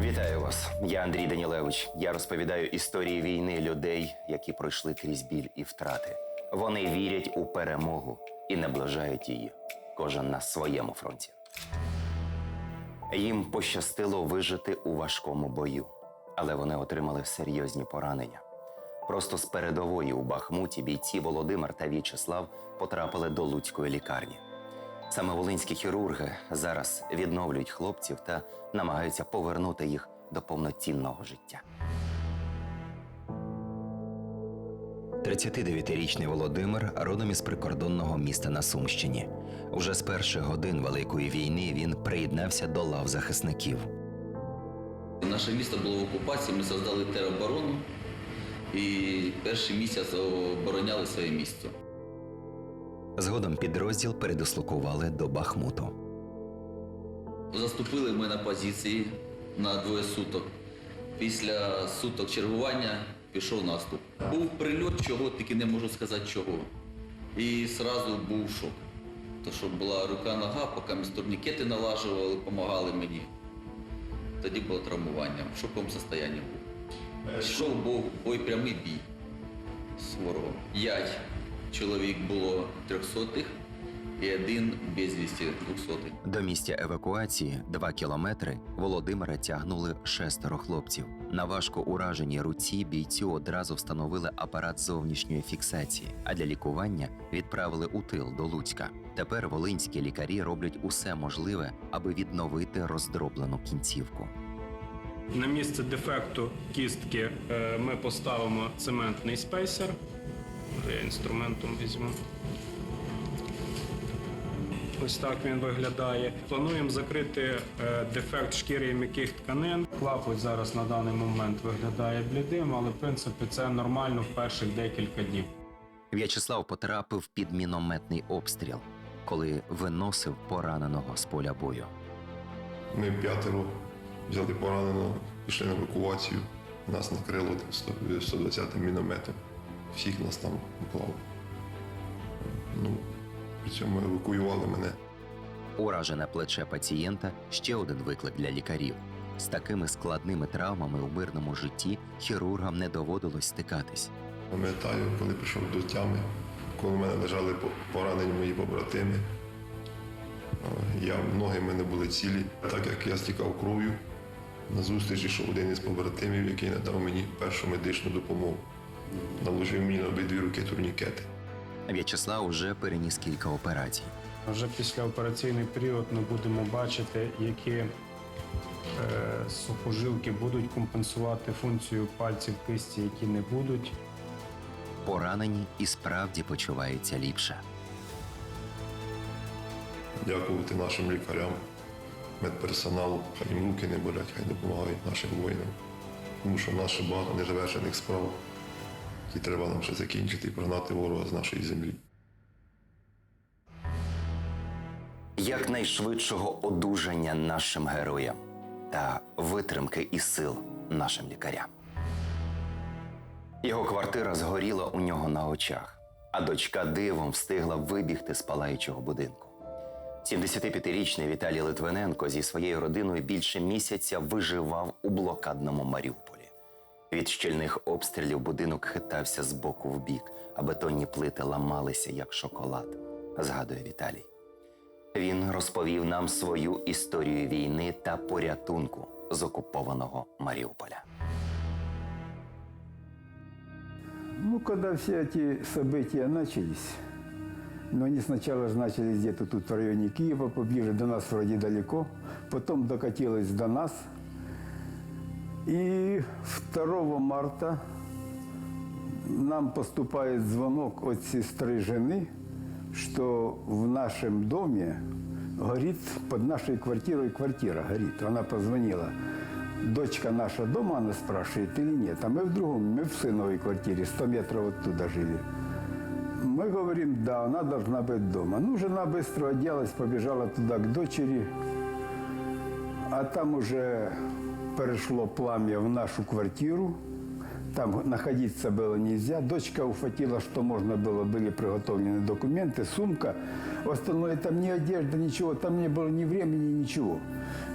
Вітаю вас. Я Андрій Данілевич. Я розповідаю історії війни людей, які пройшли крізь біль і втрати. Вони вірять у перемогу і наближають її. Кожен на своєму фронті. Їм пощастило вижити у важкому бою, але вони отримали серйозні поранення. Просто з передової у Бахмуті бійці Володимир та В'ячеслав потрапили до Луцької лікарні. Саме волинські хірурги зараз відновлюють хлопців та намагаються повернути їх до повноцінного життя. 39-річний Володимир родом із прикордонного міста на Сумщині. Уже з перших годин Великої війни він приєднався до лав захисників. Наше місто було в окупації, ми создали тероборону і перший місяць обороняли своє місто. Згодом підрозділ передислокували до Бахмуту. Заступили ми на позиції на двоє суток. Після суток чергування пішов наступ. Був прильот, чого тільки не можу сказати чого. І одразу був шок. То що була рука-нога, поки ми турнікети налажували, допомагали мені. Тоді було травмування, в шоковому стані був. Йшов був бой прямий бій з ворогом. П'ять чоловік було трьохсотих і один безвісті двохсотих. До місця евакуації два кілометри Володимира тягнули шестеро хлопців. На важко ураженій руці бійцю одразу встановили апарат зовнішньої фіксації, а для лікування відправили у тил до Луцька. Тепер волинські лікарі роблять усе можливе, аби відновити роздроблену кінцівку. На місце дефекту кістки е, ми поставимо цементний спейсер. Може, Я інструментом візьму. Ось так він виглядає. Плануємо закрити е, дефект шкіри і м'яких тканин. Клапоть зараз на даний момент виглядає блідим, але в принципі це нормально в перших декілька днів. В'ячеслав потрапив під мінометний обстріл, коли виносив пораненого з поля бою. Ми п'ятеро взяли пораненого, пішли на евакуацію. Нас накрило тим 100 120 мінометом. Всіх нас там поклав. Ну, при цьому евакуювали мене. Уражене плече пацієнта ще один виклик для лікарів. З такими складними травмами у мирному житті хірургам не доводилось стикатись. Пам'ятаю, коли прийшов до тями, коли в мене лежали поранені мої побратими. Я, ноги в мене були цілі, так як я стікав кров'ю. На зустріч йшов один із побратимів, який надав мені першу медичну допомогу. Наложив мені на обидві руки турнікети. В'ячеслав вже переніс кілька операцій. Вже після операційний період ми будемо бачити, які е, сухожилки будуть компенсувати функцію пальців кисті, які не будуть. Поранені і справді почуваються ліпше. Дякувати нашим лікарям, медперсоналу, хай їм руки не болять, хай допомагають нашим воїнам. Тому що ще багато незавершених справ, які треба нам ще закінчити і прогнати ворога з нашої землі. Якнайшвидшого одужання нашим героям та витримки і сил нашим лікарям. Його квартира згоріла у нього на очах, а дочка дивом встигла вибігти з палаючого будинку. 75-річний Віталій Литвиненко зі своєю родиною більше місяця виживав у блокадному Маріуполі. Від щільних обстрілів будинок хитався з боку в бік, а бетонні плити ламалися як шоколад, згадує Віталій. Він розповів нам свою історію війни та порятунку з окупованого Маріуполя. Ну, когда все эти события начались, но они сначала же начались где-то тут в районе Киева, поближе до нас вроде далеко, потом докатилось до нас. И 2 марта нам поступает звонок от сестры жены, что в нашем доме горит под нашей квартирой квартира горит. Она позвонила. Дочка наша дома, она спрашивает или нет. А мы в другом, мы в сыновой квартире, 100 метров оттуда жили. Мы говорим, да, она должна быть дома. Ну, жена быстро оделась, побежала туда к дочери. А там уже перешло пламя в нашу квартиру. Там находиться было нельзя. Дочка ухватила, что можно было, были приготовлены документы, сумка. Остальное там ни одежда, ничего, там не было ни времени, ничего.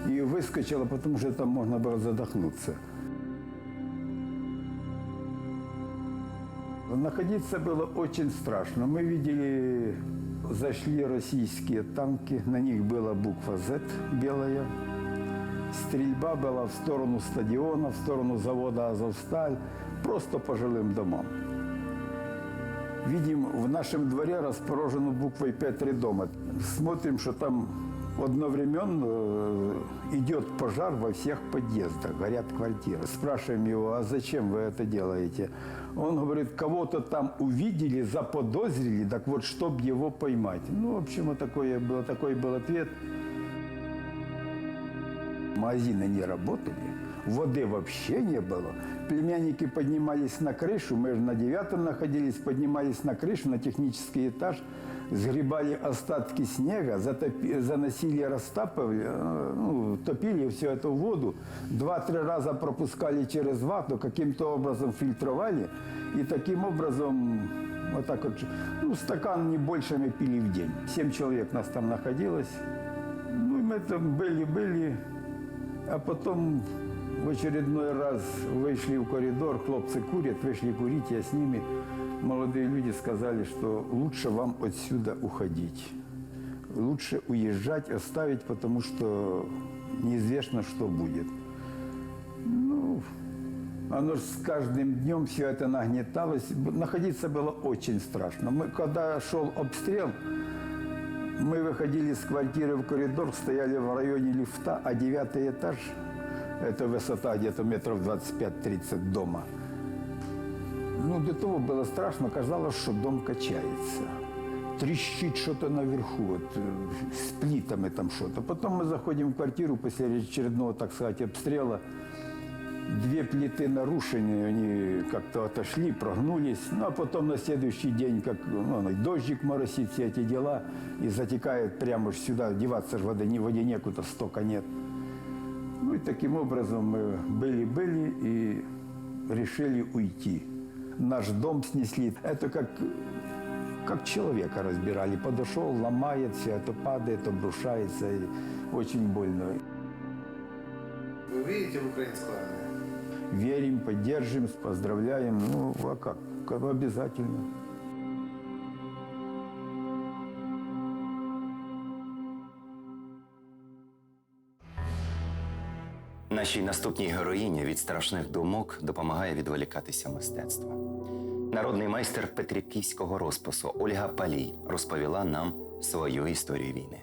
И выскочила, потому что там можно было задохнуться. Находиться было очень страшно. Мы видели, зашли российские танки, на них была буква Z белая. Стрельба была в сторону стадиона, в сторону завода «Азовсталь», просто по жилым домам. Видим в нашем дворе расположену буквой 5 дома. Смотрим, что там одновременно э, идет пожар во всех подъездах, горят квартиры. Спрашиваем его, а зачем вы это делаете? Он говорит, кого-то там увидели, заподозрили, так вот, чтобы его поймать. Ну, в общем, вот такой был, такой был ответ. Магазины не работали, воды вообще не было. Племянники поднимались на крышу, мы же на девятом находились, поднимались на крышу, на технический этаж, сгребали остатки снега, затопи- заносили, растапывали, э, ну, топили все это в воду, два-три раза пропускали через вату, каким-то образом фильтровали, и таким образом вот так вот, ну, стакан не больше мы пили в день. Семь человек нас там находилось. Ну, мы там были-были, а потом в очередной раз вышли в коридор, хлопцы курят, вышли курить, я с ними. Молодые люди сказали, что лучше вам отсюда уходить. Лучше уезжать, оставить, потому что неизвестно, что будет. Ну, оно ж с каждым днем все это нагнеталось. Находиться было очень страшно. Мы, когда шел обстрел, мы выходили с квартиры в коридор, стояли в районе лифта, а девятый этаж, это высота где-то метров 25-30 дома. Ну, до того было страшно, казалось, что дом качается. Трещит что-то наверху, вот, э, с плитами там что-то. Потом мы заходим в квартиру после очередного, так сказать, обстрела. Две плиты нарушены, они как-то отошли, прогнулись. Ну, а потом на следующий день, как ну, дождик моросит, все эти дела, и затекает прямо сюда, деваться же воды, ни воде некуда, стока нет. Ну и таким образом мы были-были и решили уйти. Наш дом снесли. Это как, как человека разбирали. Подошел, ломает, все это падает, обрушается. И очень больно. Вы верите в украинскую армию? Верим, поддержим, поздравляем. Ну, а как? Как Обязательно. Нашій наступній героїні від страшних думок допомагає відволікатися мистецтво. Народний майстер петриківського розпису Ольга Палій розповіла нам свою історію війни.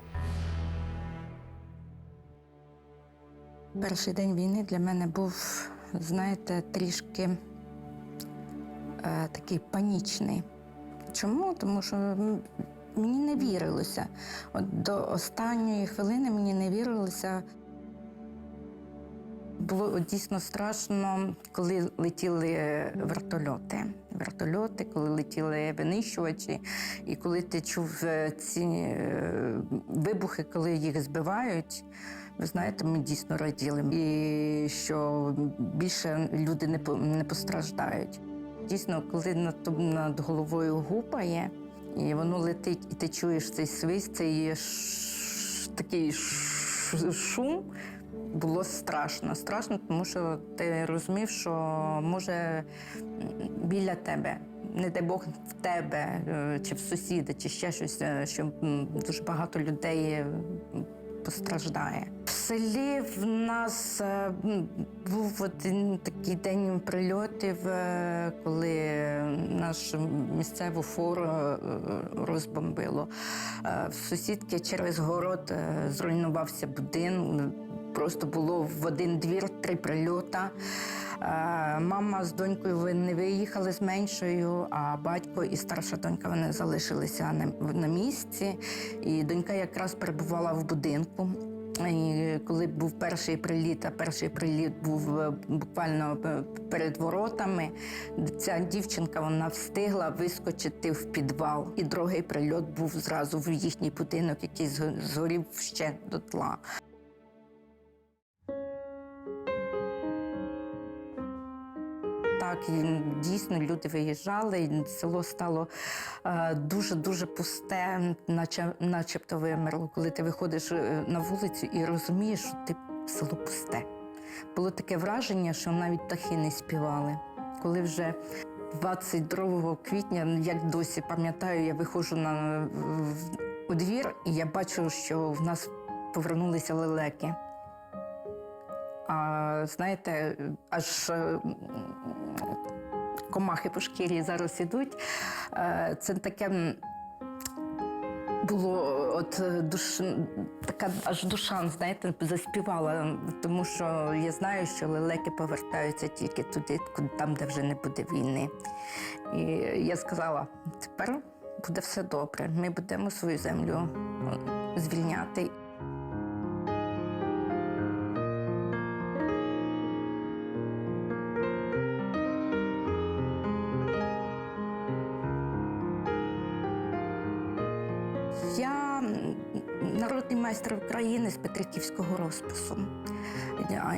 Перший день війни для мене був, знаєте, трішки е, такий панічний. Чому? Тому що мені не вірилося. От до останньої хвилини мені не вірилося. Було дійсно страшно, коли летіли вертольоти. Вертольоти, коли летіли винищувачі, і коли ти чув е, ці е, вибухи, коли їх збивають. Ви знаєте, ми дійсно раділи, і що більше люди не не постраждають. Дійсно, коли над, над головою гупає, і воно летить, і ти чуєш цей свист, цей ш- такий ш- шум, було страшно. Страшно, тому що ти розумів, що може біля тебе. Не дай Бог в тебе е, чи в сусіда, чи ще щось, е, що дуже багато людей е, постраждає. В селі в нас е, був один такий день прильотів, е, коли нашу місцеву фору е, розбомбило. В сусідки через город зруйнувався будинок. Просто було в один двір три прильота. Е, Мама з донькою не виїхали з меншою, а батько і старша донька вони залишилися на, місці. І донька якраз перебувала в будинку. І коли був перший приліт, а перший приліт був е, буквально е, перед воротами, ця дівчинка вона встигла вискочити в підвал. І другий прильот був зразу в їхній будинок, який згорів ще дотла. Дійсно люди виїжджали, і село стало дуже-дуже пусте, наче, начебто вимерло. Коли ти виходиш е, на вулицю і розумієш, що ти село пусте. Було таке враження, що навіть птахи не співали. Коли вже 22 квітня, як досі пам'ятаю, я виходжу на у двір, і я бачу, що в нас повернулися лелеки. А знаєте, аж е, комахи по шкірі зараз ідуть. Е, Це таке було от душ, така аж душа, знаєте, заспівала, тому що я знаю, що лелеки повертаються тільки туди, там, де вже не буде війни. І я сказала: тепер буде все добре. Ми будемо свою землю звільняти. Майстер України з Петриківського розпису.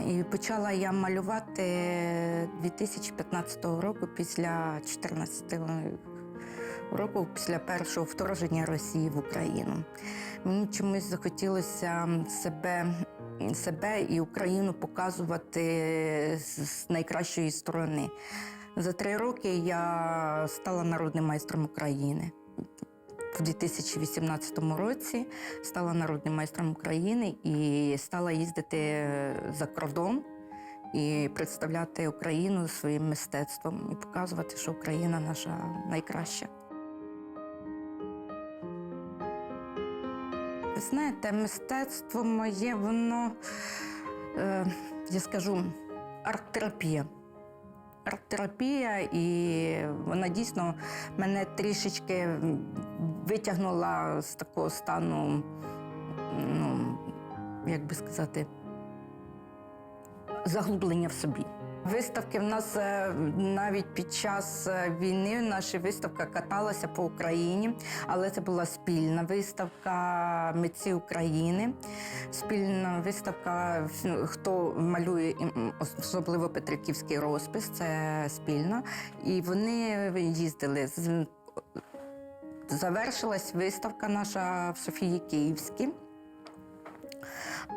І почала я малювати 2015 року після 14 року, після першого вторгнення Росії в Україну. Мені чомусь захотілося себе, себе і Україну показувати з найкращої сторони. За три роки я стала народним майстром України в 2018 році стала народним майстром України і стала їздити за кордон і представляти Україну своїм мистецтвом і показувати, що Україна наша найкраща. Ви знаєте, мистецтво моє, воно, е, я скажу, арт-терапія. Арт-терапія, і вона дійсно мене трішечки витягнула з такого стану, ну, як би сказати, заглублення в собі. Виставки в нас е, навіть під час е, війни наша виставка каталася по Україні, але це була спільна виставка митці України. Спільна виставка, ну, хто малює особливо Петриківський розпис, це спільно. І вони їздили з Завершилась виставка наша в Софії Київській.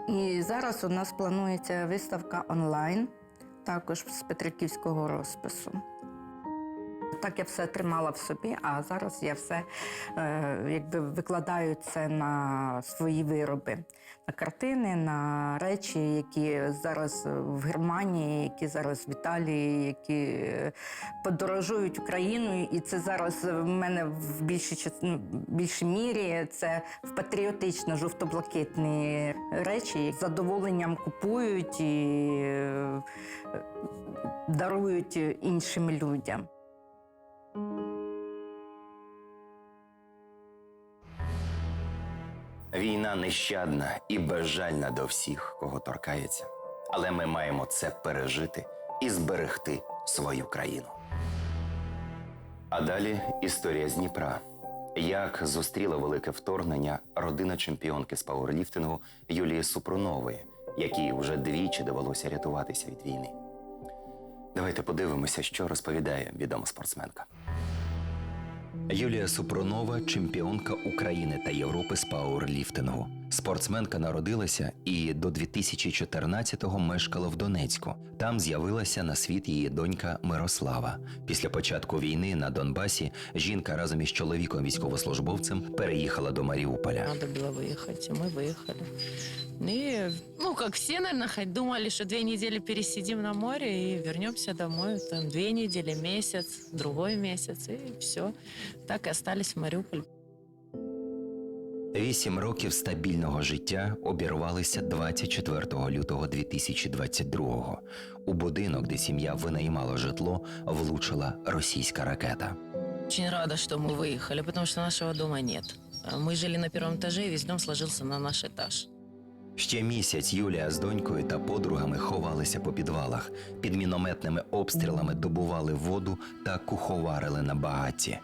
І зараз у нас планується виставка онлайн, також з Петриківського розпису. Так я все тримала в собі, а зараз я все е, якби викладаю це на свої вироби, на картини, на речі, які зараз в Германії, які зараз в Італії, які е, подорожують Україною. І це зараз в мене в більшій ну, більшій мірі це в патріотично жовто-блакитні речі. З задоволенням купують і е, дарують іншим людям. Війна нещадна і безжальна до всіх, кого торкається. Але ми маємо це пережити і зберегти свою країну. А далі історія з Дніпра. Як зустріла велике вторгнення родина чемпіонки з пауерліфтингу Юлії Супрунової, якій вже двічі довелося рятуватися від війни. Давайте подивимося, що розповідає відома спортсменка. Юлія Супрунова чемпіонка України та Європи з пауерліфтингу. Спортсменка народилася і до 2014-го мешкала в Донецьку. Там з'явилася на світ її донька Мирослава. Після початку війни на Донбасі жінка разом із чоловіком військовослужбовцем переїхала до Маріуполя. Надо было выехать, и мы выехали. И, ну, как все, наверное, хоть думали, что две недели пересидим на море и вернемся домой. Там две недели, месяц, другой месяц, и все. Так и остались в Мариуполе. Вісім років стабільного життя обірвалися 24 лютого 2022-го. У будинок, де сім'я винаймала житло, влучила російська ракета. Очень рада, что мы выехали, потому что нашего дома нет. А Мы жили на первом этаже, и весь дом сложился на наш этаж. Ще місяць Юлія з донькою та подругами ховалися по підвалах. Під мінометними обстрілами добували воду та куховарили на багатті.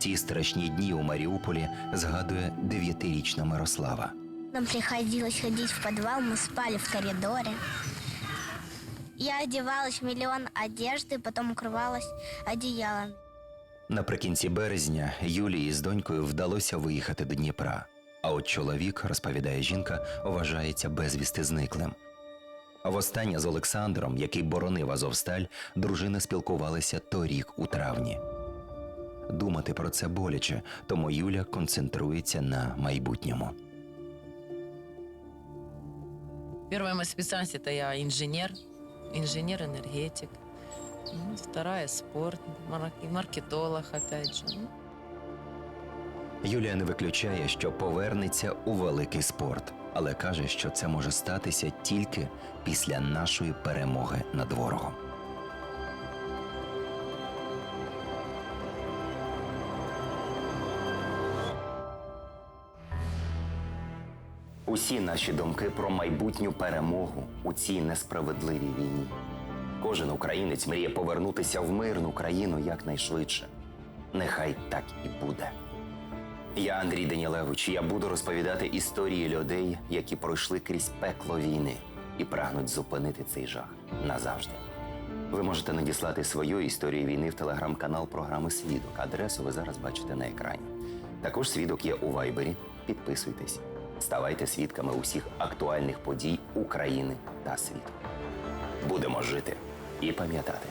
Ті страшні дні у Маріуполі згадує дев'ятирічна Мирослава. Нам приходилось ходить в подвал, мы спали в коридоре. Я одевалась в миллион одежды, потом укрывалась одеялом. Наприкінці березня Юлії з донькою вдалося виїхати до Дніпра. А от чоловік, розповідає жінка, вважається безвісти зниклим. А востаннє з Олександром, який боронив Азовсталь, дружина спілкувалися торік у травні. Думати про це боляче, тому Юля концентрується на майбутньому. Первая моя специальность это я инженер, инженер-энергетик. Ну, Вторая спорт, мар- маркетолог опять же. Ну, Юлія не виключає, що повернеться у великий спорт, але каже, що це може статися тільки після нашої перемоги над ворогом. Усі наші думки про майбутню перемогу у цій несправедливій війні. Кожен українець мріє повернутися в мирну країну якнайшвидше. Нехай так і буде. Я Андрій Данілевич. Я буду розповідати історії людей, які пройшли крізь пекло війни і прагнуть зупинити цей жах назавжди. Ви можете надіслати свою історію війни в телеграм-канал програми Свідок. Адресу ви зараз бачите на екрані. Також свідок є у Вайбері. Підписуйтесь, ставайте свідками усіх актуальних подій України та світу. Будемо жити і пам'ятати.